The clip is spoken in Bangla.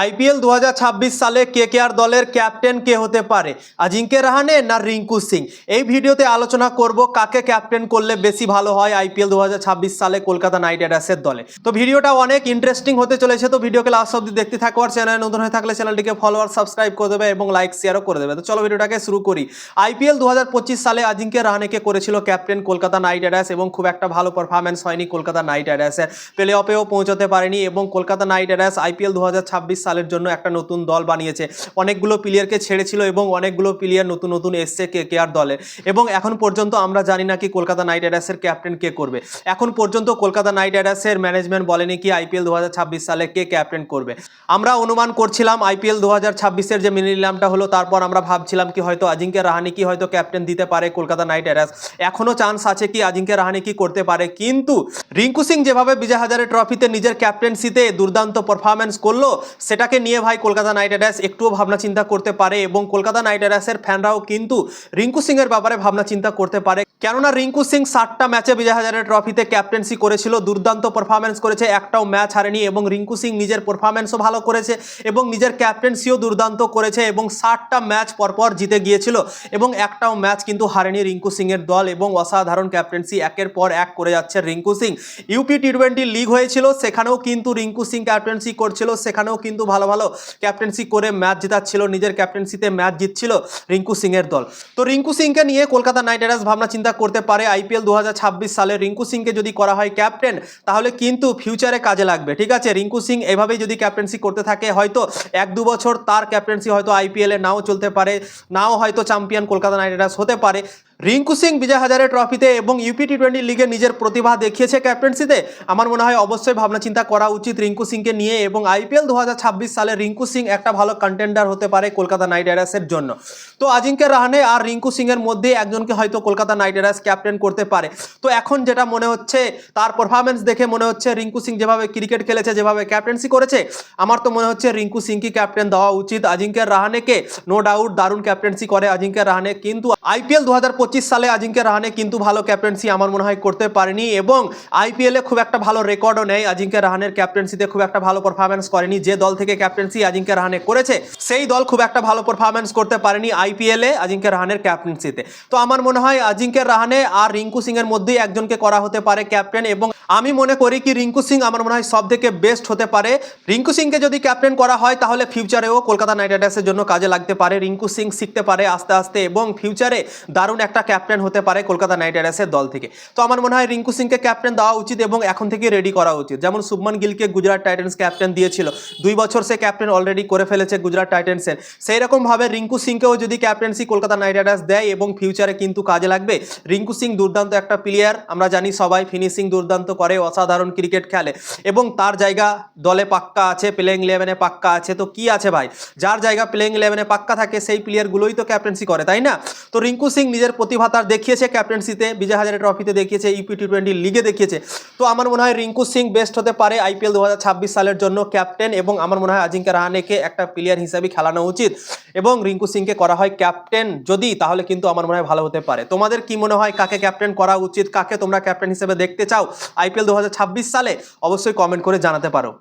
আইপিএল দু হাজার ছাব্বিশ সালে কে কে আর দলের ক্যাপ্টেন কে হতে পারে? আজিঙ্কে রাহানে না রিঙ্কু সিং? এই ভিডিওতে আলোচনা করব কাকে ক্যাপ্টেন করলে বেশি ভালো হয় আইপিএল দু হাজার ছাব্বিশ সালে কলকাতা নাইট রাইডার্সের দলে। তো ভিডিওটা অনেক ইন্টারেস্টিং হতে চলেছে, তো ভিডিওকে লাস্ট অব্দি দেখতে থাকো আর চ্যানেল নতুন হয়ে থাকলে চ্যানেলটিকে ফলো আর সাবস্ক্রাইব করে দেবে এবং লাইক শেয়ারও করে দেবে। তো চলো ভিডিওটাকে শুরু করি। আইপিএল দু হাজার পঁচিশ সালে আজিঙ্কে রাহানেকে করেছিল ক্যাপ্টেন কলকাতা নাইট রাইডার্স এবং খুব একটা ভালো পারফরমেন্স হয়নি কলকাতা নাইট রাইডার্সের। প্লে অফেও পৌঁছতে পারেনি এবং কলকাতা নাইট রাইডার্স আইপিএল দু সালের জন্য একটা নতুন দল বানিয়েছে। অনেকগুলো প্লেয়ারকে ছেড়েছিল এবং অনেকগুলো প্লেয়ার নতুন নতুন এসছে কে কে আর দলের এবং এখন পর্যন্ত আমরা জানি না কি কলকাতা নাইট রাইডার্সের ক্যাপ্টেন কে করবে। এখন পর্যন্ত কলকাতা নাইট রাইডার্সের ম্যানেজমেন্ট বলেনি কি আইপিএল দু সালে কে ক্যাপ্টেন করবে। আমরা অনুমান করছিলাম আইপিএল দু হাজার যে মিনি নিলামটা হলো, তারপর আমরা ভাবছিলাম কি হয়তো আজিঙ্কে রাহানি কি হয়তো ক্যাপ্টেন দিতে পারে কলকাতা নাইট রাইডার্স। এখনও চান্স আছে কি আজিঙ্কে রাহানি কি করতে পারে? কিন্তু রিঙ্কু সিং যেভাবে বিজয় হাজারে ট্রফিতে নিজের ক্যাপ্টেন্সিতে দুর্দান্ত পারফরমেন্স করল সেটাকে নিয়ে ভাই কলকাতা নাইট রাইডার্স একটুও ভাবনা চিন্তা করতে পারে এবং কলকাতা নাইট রাইডার্সের ফ্যানরাও কিন্তু রিঙ্কু সিং এর ব্যাপারে ভাবনা চিন্তা করতে পারে। কেননা রিঙ্কু সিং ষাটটা ম্যাচে বিজয় হাজারে ট্রফিতে ক্যাপ্টেন্সি করেছিল, দুর্দান্ত পারফরমেন্স করেছে, একটাও ম্যাচ হারেনি এবং রিঙ্কু সিং নিজের পারফরমেন্সও ভালো করেছে এবং নিজের ক্যাপ্টেন্সিও দুর্দান্ত করেছে এবং ষাটটা ম্যাচ পরপর জিতে গিয়েছিল এবং একটাও ম্যাচ কিন্তু হারেনি রিঙ্কু সিং এর দল এবং অসাধারণ ক্যাপ্টেন্সি একের পর এক করে যাচ্ছে Rinku Singh. UP T twenty league হয়েছিল, সেখানেও কিন্তু রিঙ্কু সিং ক্যাপ্টেন্সি করছিল, সেখানেও কিন্তু ভালো ভালো ক্যাপ্টেন্সি করে ম্যাচ জেতাচ্ছিল, নিজের ক্যাপ্টেন্সিতে ম্যাচ জিতছিল রিঙ্কু সিং এর দল। তো রিঙ্কু সিংকে নিয়ে কলকাতা নাইট রাইডার্স ভাবনা চিন্তা করতে পারে আইপিএল দু হাজার ছাব্বিশ সালে। রিঙ্কু সিংকে যদি করা হয় ক্যাপ্টেন তাহলে কিন্তু ফিউচারে কাজে লাগবে, ঠিক আছে? রিঙ্কু সিং এভাবেই যদি ক্যাপ্টেন্সি করতে থাকে, হয়তো এক, দু বছর তার ক্যাপ্টেন্সি হয়তো আইপিএলে নাও চলতে পারে, নাও হয়তো চ্যাম্পিয়ন কলকাতা নাইট রাইডার্স হতে পারে। রিঙ্কু সিং বিজয় হাজারে ট্রফিতে এবং ইউপি টি টোয়েন্টি লিগে নিজের প্রতিভা দেখিয়েছে ক্যাপ্টেন্সিতে। আমার মনে হয় অবশ্যই ভাবনা চিন্তা করা উচিত রিঙ্কু সিংকে নিয়ে এবং আইপিএল দু হাজার ছাব্বিশ সালে রিঙ্কু সিং একটা ভালো কন্টেন্ডার হতে পারে কলকাতা নাইট রাইডার্সের জন্য। তো আজিঙ্কে রাহানে আর রিঙ্কু সিং এর মধ্যে একজনকে হয়তো কলকাতা নাইট রাইডার্স ক্যাপ্টেন করতে পারে। তো এখন যেটা মনে হচ্ছে, তার পারফরমেন্স দেখে মনে হচ্ছে রিঙ্কু সিং যেভাবে ক্রিকেট খেলেছে, যেভাবে ক্যাপ্টেন্সি করেছে, আমার তো মনে হচ্ছে রিঙ্কু সিংকে ক্যাপ্টেন দেওয়া উচিত। আজিঙ্কে রাহানেকে নো ডাউট দারুণ ক্যাপ্টেন্সি করে আজিঙ্কে রাহানে। কিন্তু আইপিএল দু হাজার সালে আজিঙ্কে রাহানে কিন্তু ভালো ক্যাপ্টেন্সি আমার মনে হয় করতে পারেনি এবং আইপিএলে খুব একটা ভালো রেকর্ডও নেই আজিঙ্কে রাহানের ক্যাপ্টেন্সিতে খুব একটা ভালো পারফরমেন্স করেনি। যে দল থেকে ক্যাপ্টেন্সি আজিঙ্কে রাহানে করেছে, সেই দল খুব একটা ভালো পারফরমেন্স করতে পারেনি আইপিএলে আজিঙ্কে রাহানের ক্যাপ্টেন্সিতে তো আমার মনে হয় আজিঙ্কে রাহানে আর রিঙ্কু সিং এর মধ্যেই একজনকে করা হতে পারে ক্যাপ্টেন এবং আমি মনে করি কি রিঙ্কু সিং আমার মনে হয় সব থেকে বেস্ট হতে পারে। রিঙ্কু সিংকে যদি ক্যাপ্টেন করা হয় তাহলে ফিউচারেও কলকাতা নাইট রাইডার্সের জন্য কাজে লাগতে পারে। রিঙ্কু সিং শিখতে পারে আস্তে আস্তে এবং ফিউচারে দারুণ একটা ক্যাপ্টেন হতে পারে কলকাতা নাইট রাইডার্সের দল থেকে। তো আমার মনে হয় রিঙ্কু সিংকে ক্যাপ্টেন দেওয়া উচিত এবং এখন থেকে রেডি করা উচিত। যেমন শুভমান গিলকে গুজরাট টাইটেন্স ক্যাপ্টেন দিয়েছিল। দুই বছর সে ক্যাপ্টেন অলরেডি করে ফেলেছে গুজরাট টাইটেন্সের সেই রকমভাবে রিঙ্কু সিংকেও যদি ক্যাপ্টেন্সি কলকাতা নাইট রাইডার্স দেয় এবং ফিউচারে কিন্তু কাজে লাগবে, রিঙ্কু সিং দুর্দান্ত একটা প্লেয়ার আমরা জানি সবাই ফিনিশিং দুর্দান্ত করে, অসাধারণ ক্রিকেট খেলে। এবং তার জায়গা দলে পাক্কা আছে প্লেইং ইলেভেনে পাক্কা আছে। তো কি আছে ভাই? যার জায়গা প্লেইং ইলেভেনে পাক্কা থাকে, সেই প্লেয়ারগুলোই তো ক্যাপ্টেন্সি করে, তাই না? তো রিঙ্কু সিং নিজের প্রতিভা তার দেখিয়েছে ক্যাপ্টেন্সিতে বিজয় হাজারে ট্রফিতে দেখিয়েছে ইউপি টি টোয়েন্টি লিগে দেখিয়েছে। তো আমার মনে হয় রিঙ্কু সিং বেস্ট হতে পারে আইপিএল দু হাজার ছাব্বিশ সালের জন্য ক্যাপ্টেন এবং আমার মনে হয় আজিঙ্কা রাহানেকে একটা প্লেয়ার হিসাবে খেলানো উচিত। এবং রিঙ্কু সিংকে করা হয় ক্যাপ্টেন যদি, তাহলে কিন্তু আমার মনে হয় ভালো হতে পারে। তোমাদের কি মনে হয় কাকে ক্যাপ্টেন করা উচিত, কাকে তোমরা ক্যাপ্টেন হিসেবে দেখতে চাও আইপিএল দু হাজার ছাব্বিশ সালে? অবশ্যই কমেন্ট করে জানাতে পারো।